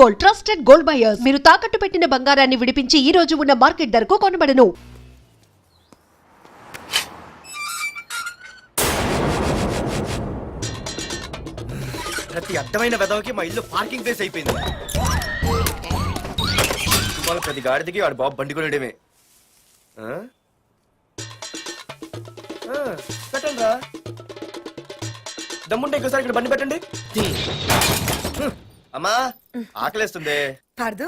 Gold trusted gold buyers మీరు తాకట్టు పెట్టిన బంగారాన్ని విడిపించి ఈ రోజు ఉన్న మార్కెట్ ధరకు కొనబడను. ప్రతి అర్థమైన వెదవకి మా ఇల్లు పార్కింగ్ ప్లేస్ అయిపోయింది. వాళ్ళ ప్రతి గాడిదకి వాడు బాబు బండి కొనడమే. పెట్టండి రా దమ్ముంటే ఇంకోసారి ఇక్కడ బండి పెట్టండి. అమ్మా ఆకలేస్తుంది. పార్దు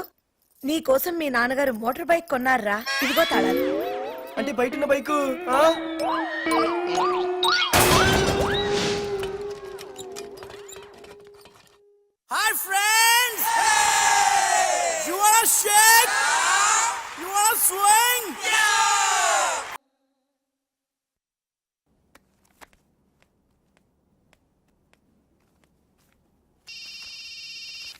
నీ కోసం మీ నాన్నగారు మోటార్ బైక్ కొన్నారా? ఇదిగో తాళాలు. అంటే బయట ఉన్న బైకు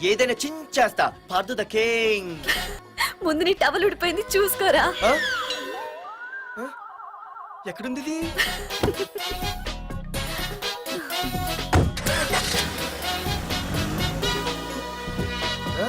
ఏదైనా చించేస్తా పార్దు ద కింగ్ ముందు నీ టవల్ ఉడిపోయింది చూసుకోరా? ఎక్కడుంది ఇది? ఆ?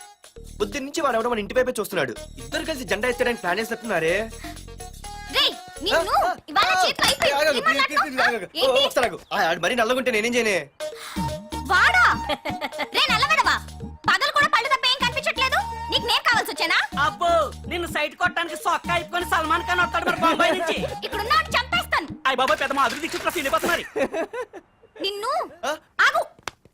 పొద్దున్న నుంచి వాడు ఎవడో మన ఇంటి వైపే చూస్తున్నాడు. ఇద్దరు కలిసి జెండా ఎత్తడానికి ప్లాన్ చేస్తున్నట్టున్నారే రే నిన్ను ఇవాళ చేతులు అయిపోయింది. ఏం మాట్లాడుతున్నావ్? ఏంటి? మరి నల్లగుంటే నేనేం చేయనే? వాడా? రే నల్లగడవా పగలు కూడా పళ్ళు తప్ప ఏం కనిపించట్లేదు? నీకు నేను కావాల్సి వచ్చానా? అబ్బో నిన్ను సైట్ కొట్టడానికి సొక్క అయిపోయి సల్మాన్ ఖాన్ వస్తాడు మరి బొంబాయి నుంచి. ఇక్కడ ఉన్న చంపేస్తాను. అయ్య పెద్ద సీనిపోతున్నారు నిన్ను.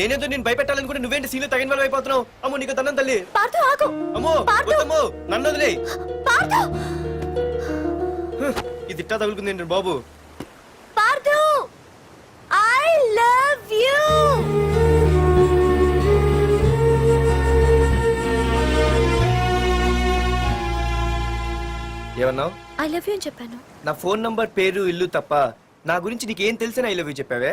నేనేదో నేను భయపెట్టాలనుకుంటే నువ్వేంటి సీన్లో తగిన వాళ్ళు అయిపోతున్నావు? అమ్మో నీకు తన్నం తల్లి. ఆగు. అమ్మో వద్దమ్మో నన్ను వదిలే. పార్దు ఇది ఇట్టా తగులుకుంది ఏంటి బాబు? ఐ లవ్ యూ ఏమన్నావు? ఐ లవ్ యూ అని చెప్పాను. నా ఫోన్ నంబర్ పేరు ఇల్లు తప్ప నా గురించి నీకేం తెలిసిన ఐ లవ్ యూ చెప్పావే?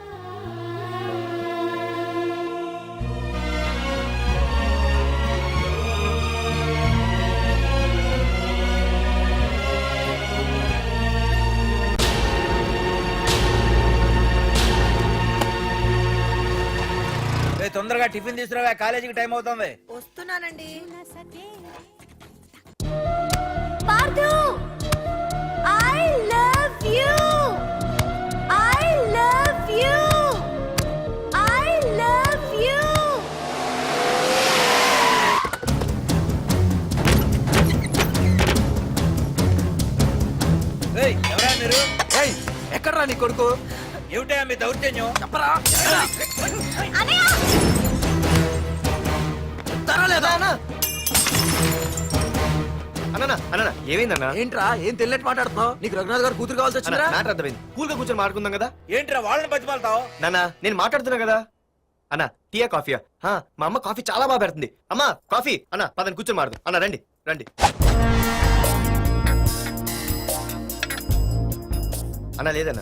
తొందరగా టిఫిన్ తీసుకురావా కాలేజీకి టైం అవుతుంది. వస్తున్నానండి. I love you I love you I love you ఎవరా మీరు? ఎక్కడ్రా నీ కొడుకు? ఏమిటా మీ దౌర్జన్యం? చెప్పరా? అన్న అన్న ఏమైందన్నా? ఏంట్రా ఏం తెలియట్ మాట్లాడుతున్నావు? నీకు రఘునాథ్ గారు కూతురు కావాల్సి వచ్చిందిరా? మ్యాటర్ అర్థమైంది. కూల్గా కూర్చొని మాట్లాడుకుందాం కదా? ఏంట్రా వాళ్ళని బతిమాలతావు? నాన్న నేను మాట్లాడుతున్నా కదా? అన్న టీయా కాఫీయా? హా, మా అమ్మ కాఫీ చాలా బాగా పెడుతుంది. అమ్మా కాఫీ! అన్న పదని కూర్చొని మాడదు అన్న రండి రండి. అన్న లేదన్న.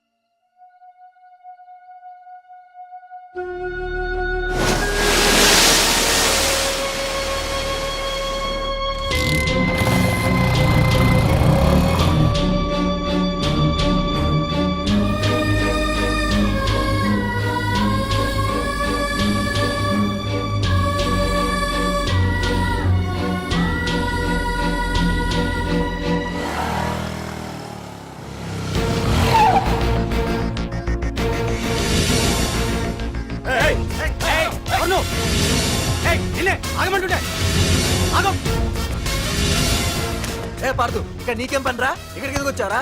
పార్దు ఇక్కడ నీకేం పనిరా? ఇక్కడికి ఎందుకు వచ్చారా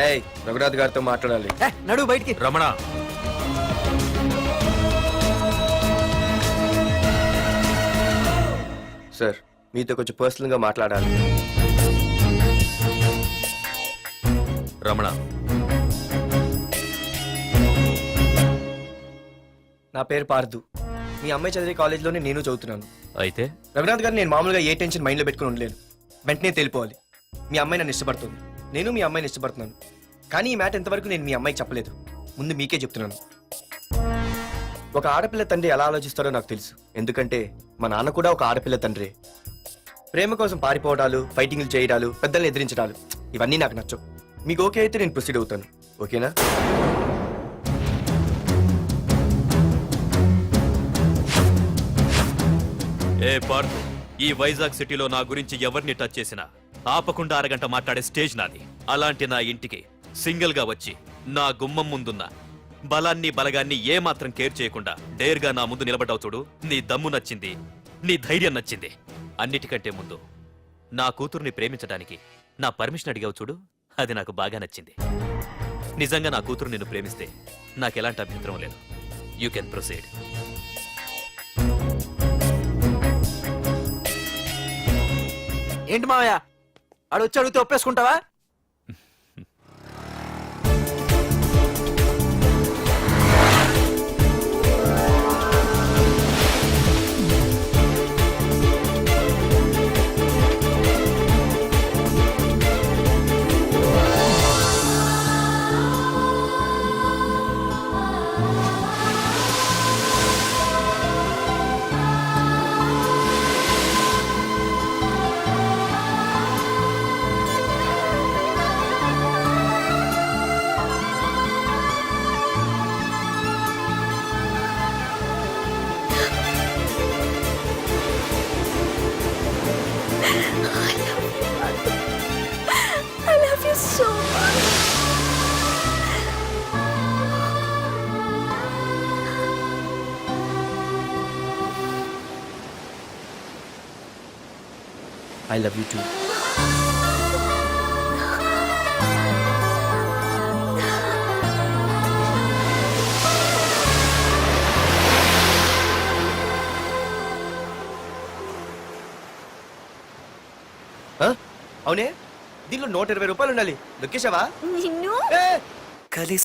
ఏయ్ రఘునాథ్ గారితో మాట్లాడాలి. ఏ, నడు బయటికి. రమణ. సార్ మీతో కొంచెం పర్సనల్గా మాట్లాడాలి. రమణ. నా పేరు పార్దు. మీ అమ్మాయి చదివే కాలేజీలోనే నేను చదువుతున్నాను. అయితే? రఘునాథ్ గారు నేను మామూలుగా ఏ టెన్షన్ మైండ్లో పెట్టుకుని ఉండలేను వెంటనే తెలిపోవాలి. మీ అమ్మాయి నన్ను ఇష్టపడుతుంది. నేను మీ అమ్మాయిని ఇష్టపడుతున్నాను. కానీ ఈ మ్యాట్ ఎంతవరకు నేను మీ అమ్మాయి చెప్పలేదు. ముందు మీకే చెప్తున్నాను. ఒక ఆడపిల్ల తండ్రి ఎలా ఆలోచిస్తారో నాకు తెలుసు. ఎందుకంటే మా నాన్న కూడా ఒక ఆడపిల్ల తండ్రి. ప్రేమ కోసం పారిపోవడాలు ఫైటింగ్లు చేయడాలు పెద్దల్ని ఎదిరించడాలు ఇవన్నీ నాకు నచ్చవు. మీకు ఓకే అయితే నేను ప్రొసీడ్ అవుతాను. ఓకేనా? ఏ పార్థు ఈ వైజాగ్ సిటీలో నా గురించి ఎవరిని టచ్ చేసినా? ఆపకుండా అరగంట మాట్లాడే స్టేజ్ నాది. అలాంటి నా ఇంటికి సింగిల్గా వచ్చి నా గుమ్మం ముందున్న బలాన్ని బలగాన్ని ఏమాత్రం కేర్ చేయకుండా డేర్గా నా ముందు నిలబడ్డావు చూడు. నీ దమ్ము నచ్చింది నీ ధైర్యం నచ్చింది. అన్నిటికంటే ముందు నా కూతుర్ని ప్రేమించడానికి నా పర్మిషన్ అడిగావు చూడు. అది నాకు బాగా నచ్చింది. నిజంగా నా కూతురు నిన్ను ప్రేమిస్తే నాకు ఎలాంటి అభ్యంతరం లేదు. యూ కెన్ ప్రొసీడ్ ఏంటి మావయ్య? ఆడు వచ్చి అడిగితే ఒప్పేసుకుంటావా? ఐ లవ్ యూ టూ అవునే? దీనిలో నూట ఇరవై రూపాయలు ఉండాలి దొక్కేశావా నిన్ను! కలిసి